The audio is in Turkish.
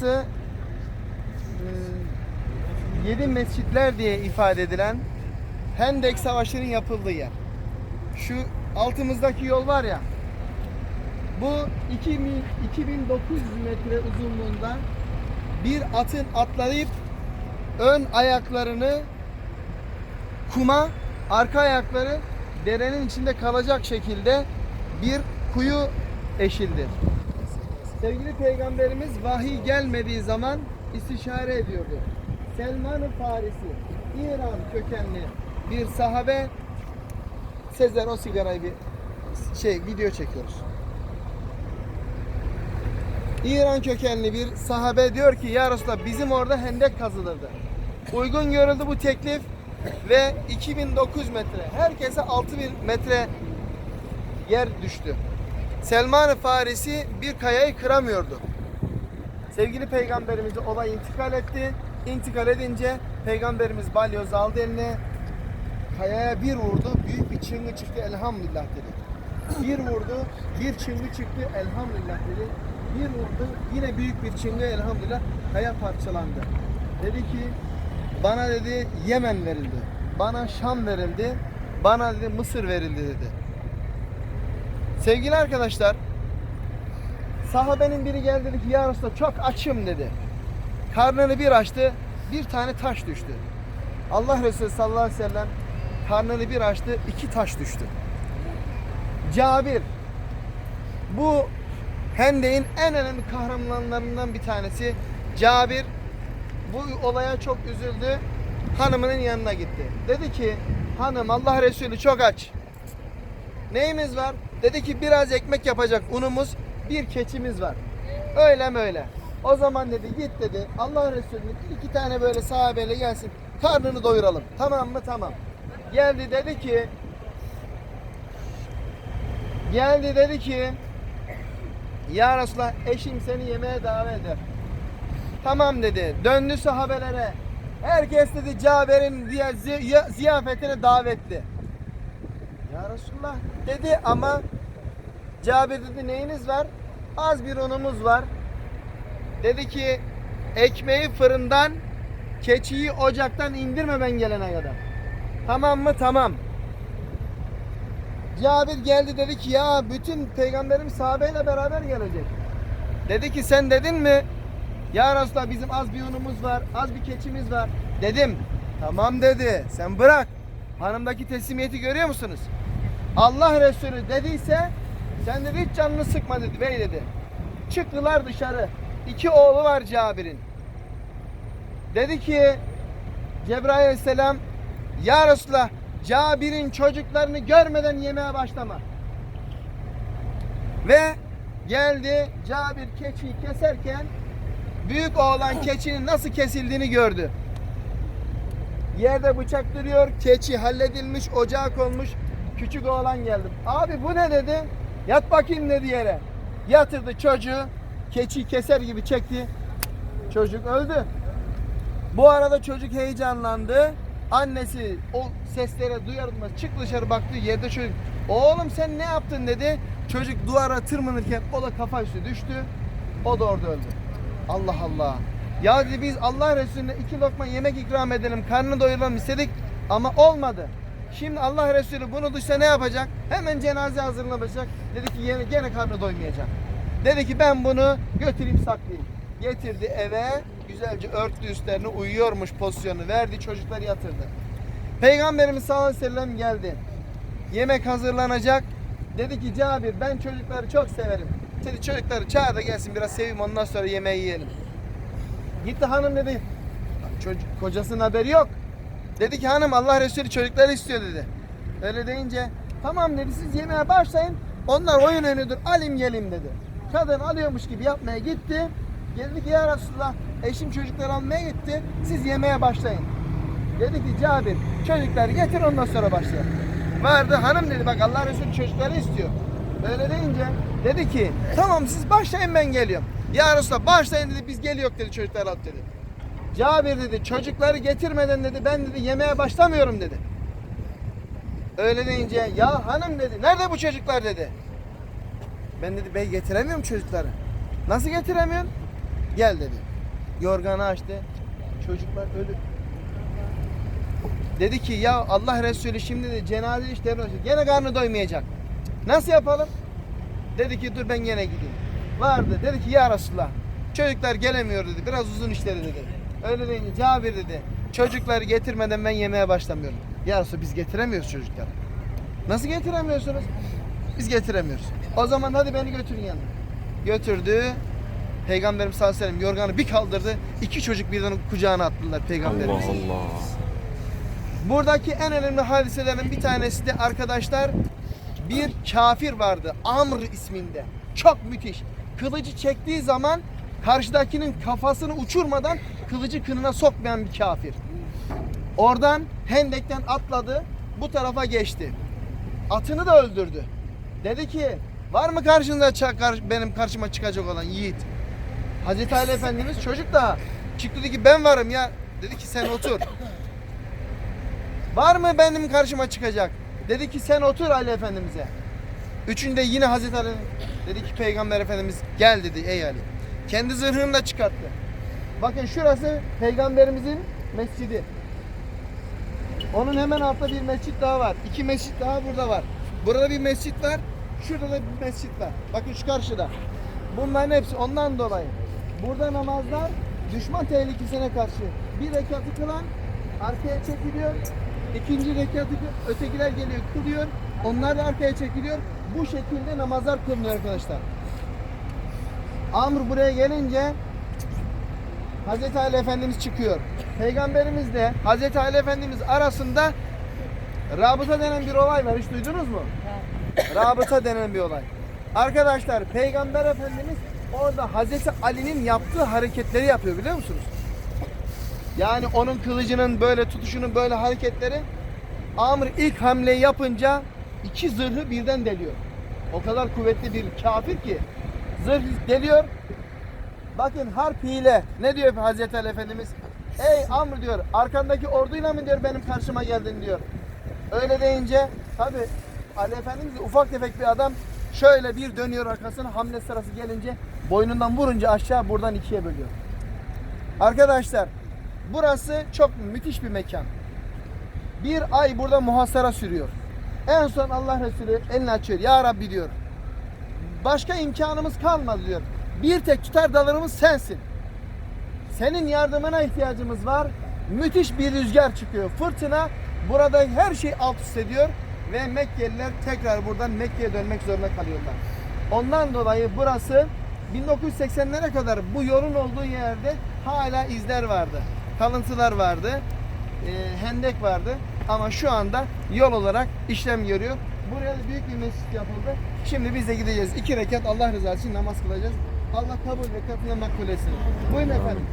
burası e, yedi mescitler diye ifade edilen Hendek Savaşı'nın yapıldığı yer. Şu altımızdaki yol var ya bu 2000, 2900 metre uzunluğunda bir atın atlayıp ön ayaklarını kuma, arka ayakları derenin içinde kalacak şekilde bir kuyu eşildir. Sevgili Peygamberimiz vahiy gelmediği zaman istişare ediyordu. Selman-ı Farisi, İran kökenli bir sahabe Sezer o sigarayı bir şey video çekiyoruz. İran kökenli bir sahabe diyor ki ya Resulallah bizim orada hendek kazılırdı. Uygun görüldü bu teklif ve 2009 metre herkese 6000 metre yer düştü. Selman-ı Farisi bir kayayı kıramıyordu. Sevgili peygamberimiz de olay intikal etti. İntikal edince peygamberimiz balyoz aldı eline. Kayaya bir vurdu. Büyük bir çıngı çıktı. Elhamdülillah dedi. Bir vurdu. Bir çıngı çıktı. Elhamdülillah dedi. Bir vurdu. Yine büyük bir çıngı. Elhamdülillah. Kaya parçalandı. Dedi ki bana dedi Yemen verildi. Bana Şam verildi. Bana dedi Mısır verildi dedi. Sevgili arkadaşlar, sahabenin biri geldi dedi ki ya Resulallah çok açım dedi. Karnını bir açtı, bir tane taş düştü. Allah Resulü sallallahu aleyhi ve sellem karnını bir açtı, iki taş düştü. Cabir, bu Hendek'in en önemli kahramanlarından bir tanesi. Cabir bu olaya çok üzüldü. Hanımının yanına gitti. Dedi ki hanım Allah Resulü çok aç. Neyimiz var? Dedi ki biraz ekmek yapacak unumuz, bir keçimiz var. Öyle mi öyle? O zaman dedi git dedi Allah Resulü'nün iki tane böyle sahabeyle gelsin karnını doyuralım. Tamam mı? Tamam. Geldi dedi ki geldi dedi ki ya Resulallah eşim seni yemeğe davet eder. Tamam dedi. Döndü sahabelere. Herkes dedi Cabir'in diye zi- ziyafetine davetli. Ya Resulullah dedi ama Cabir dedi neyiniz var? Az bir unumuz var. Dedi ki ekmeği fırından keçiyi ocaktan indirme ben gelene kadar. Tamam mı? Tamam. Cabir geldi dedi ki ya bütün peygamberim sahabeyle beraber gelecek. Dedi ki sen dedin mi? Ya Resulallah bizim az bir unumuz var, az bir keçimiz var. Dedim. Tamam dedi. Sen bırak. Hanımdaki teslimiyeti görüyor musunuz? Allah Resulü dediyse sen dedi hiç canını sıkma dedi bey dedi. Çıktılar dışarı. İki oğlu var Cabir'in. Dedi ki Cebrail aleyhisselam Ya Resulallah Cabir'in çocuklarını görmeden yemeğe başlama. Ve geldi Cabir keçiyi keserken büyük oğlan keçinin nasıl kesildiğini gördü. Yerde bıçak duruyor, keçi halledilmiş, ocağa konmuş. Küçük oğlan geldi. Abi bu ne dedi? Yat bakayım dedi yere. Yatırdı çocuğu, keçiyi keser gibi çekti. Çocuk öldü. Bu arada çocuk heyecanlandı. Annesi o seslere duyar duymaz çık dışarı baktı yerde çocuk. Oğlum sen ne yaptın dedi. Çocuk duvara tırmanırken o da kafa üstü düştü. O da orada öldü. Allah Allah. Ya dedi biz Allah Resulüne iki lokma yemek ikram edelim, karnını doyuralım istedik ama olmadı. Şimdi Allah Resulü bunu duysa ne yapacak? Hemen cenaze hazırlanacak. Dedi ki yine gene karnı doymayacak. Dedi ki ben bunu götüreyim saklayayım. Getirdi eve güzelce örttü üstlerini uyuyormuş pozisyonu verdi çocukları yatırdı. Peygamberimiz sallallahu aleyhi ve sellem geldi. Yemek hazırlanacak. Dedi ki Cabir ben çocukları çok severim. Dedi çocukları çağır da gelsin biraz seveyim ondan sonra yemeği yiyelim. Gitti hanım dedi. Çocuk, kocasının haberi yok. Dedi ki hanım Allah Resulü çocukları istiyor dedi. Öyle deyince tamam dedi siz yemeğe başlayın. Onlar oyun önüdür alim gelim dedi. Kadın alıyormuş gibi yapmaya gitti. Geldi ki ya Resulullah eşim çocukları almaya gitti. Siz yemeğe başlayın. Dedi ki Cabir çocukları getir ondan sonra başlayalım. Vardı hanım dedi bak Allah Resulü çocukları istiyor. Öyle deyince dedi ki tamam siz başlayın ben geliyorum. Ya Resulallah başlayın dedi biz geliyor dedi çocuklar alıp dedi. Cabir dedi çocukları getirmeden dedi ben dedi yemeğe başlamıyorum dedi. Öyle deyince ya hanım dedi nerede bu çocuklar dedi. Ben dedi bey getiremiyorum çocukları. Nasıl getiremiyorsun? Gel dedi. Yorganı açtı. Çocuklar ölü. Dedi ki ya Allah Resulü şimdi de cenaze işleri olacak. Gene karnı doymayacak. Nasıl yapalım? Dedi ki dur ben gene gideyim. Vardı. Dedi ki ya Resulullah çocuklar gelemiyor dedi. Biraz uzun işleri dedi. Öyle deyince Cabir dedi. Çocukları getirmeden ben yemeğe başlamıyorum. Ya Resulallah biz getiremiyoruz çocukları. Nasıl getiremiyorsunuz? Biz getiremiyoruz. O zaman hadi beni götürün yanına. Götürdü. Peygamberimiz sallallahu aleyhi ve sellem yorganı bir kaldırdı. İki çocuk birden kucağına attılar Allah peygamberimiz. Allah. Buradaki en önemli hadiselerin bir tanesi de arkadaşlar bir kafir vardı Amr isminde. Çok müthiş. Kılıcı çektiği zaman karşıdakinin kafasını uçurmadan kılıcı kınına sokmayan bir kafir. Oradan Hendek'ten atladı bu tarafa geçti. Atını da öldürdü. Dedi ki var mı karşınızda ça- kar- benim karşıma çıkacak olan yiğit? Hazreti Ali Efendimiz çocuk da çıktı dedi ki ben varım ya. Dedi ki sen otur. Var mı benim karşıma çıkacak? Dedi ki sen otur Ali Efendimiz'e. Üçünde yine Hazreti Ali dedi ki Peygamber Efendimiz gel dedi ey Ali. Kendi zırhını da çıkarttı. Bakın şurası Peygamberimizin mescidi. Onun hemen altta bir mescit daha var. İki mescit daha burada var. Burada bir mescit var. Şurada da bir mescit var. Bakın şu karşıda. Bunların hepsi ondan dolayı. Burada namazlar düşman tehlikesine karşı bir rekatı kılan arkaya çekiliyor. İkinci rekatı ötekiler geliyor kılıyor. Onlar da arkaya çekiliyor. Bu şekilde namazlar kılınıyor arkadaşlar. Amr buraya gelince Hazreti Ali Efendimiz çıkıyor. Peygamberimiz de Hazreti Ali Efendimiz arasında rabıta denen bir olay var. Hiç duydunuz mu? Rabıta denen bir olay. Arkadaşlar Peygamber Efendimiz orada Hazreti Ali'nin yaptığı hareketleri yapıyor biliyor musunuz? Yani onun kılıcının böyle tutuşunun böyle hareketleri Amr ilk hamleyi yapınca iki zırhı birden deliyor. O kadar kuvvetli bir kafir ki zırh deliyor. Bakın harp hile. Ne diyor Hazreti Ali Efendimiz? Ey Amr diyor arkandaki orduyla mı diyor benim karşıma geldin diyor. Öyle deyince tabi Ali Efendimiz ufak tefek bir adam şöyle bir dönüyor arkasına hamle sırası gelince boynundan vurunca aşağı buradan ikiye bölüyor. Arkadaşlar burası çok müthiş bir mekan. Bir ay burada muhasara sürüyor. En son Allah Resulü elini açıyor. Ya Rabbi diyor. Başka imkanımız kalmadı diyor. Bir tek tutar dalarımız sensin. Senin yardımına ihtiyacımız var. Müthiş bir rüzgar çıkıyor. Fırtına burada her şey alt üst ediyor ve Mekkeliler tekrar buradan Mekke'ye dönmek zorunda kalıyorlar. Ondan dolayı burası 1980'lere kadar bu yolun olduğu yerde hala izler vardı. Kalıntılar vardı. e, hendek vardı. Ama şu anda yol olarak işlem görüyor. Buraya da büyük bir mescit yapıldı. Şimdi biz de gideceğiz. İki rekat Allah rızası için namaz kılacağız. Allah kabul ve katına makbul etsin. Buyurun efendim.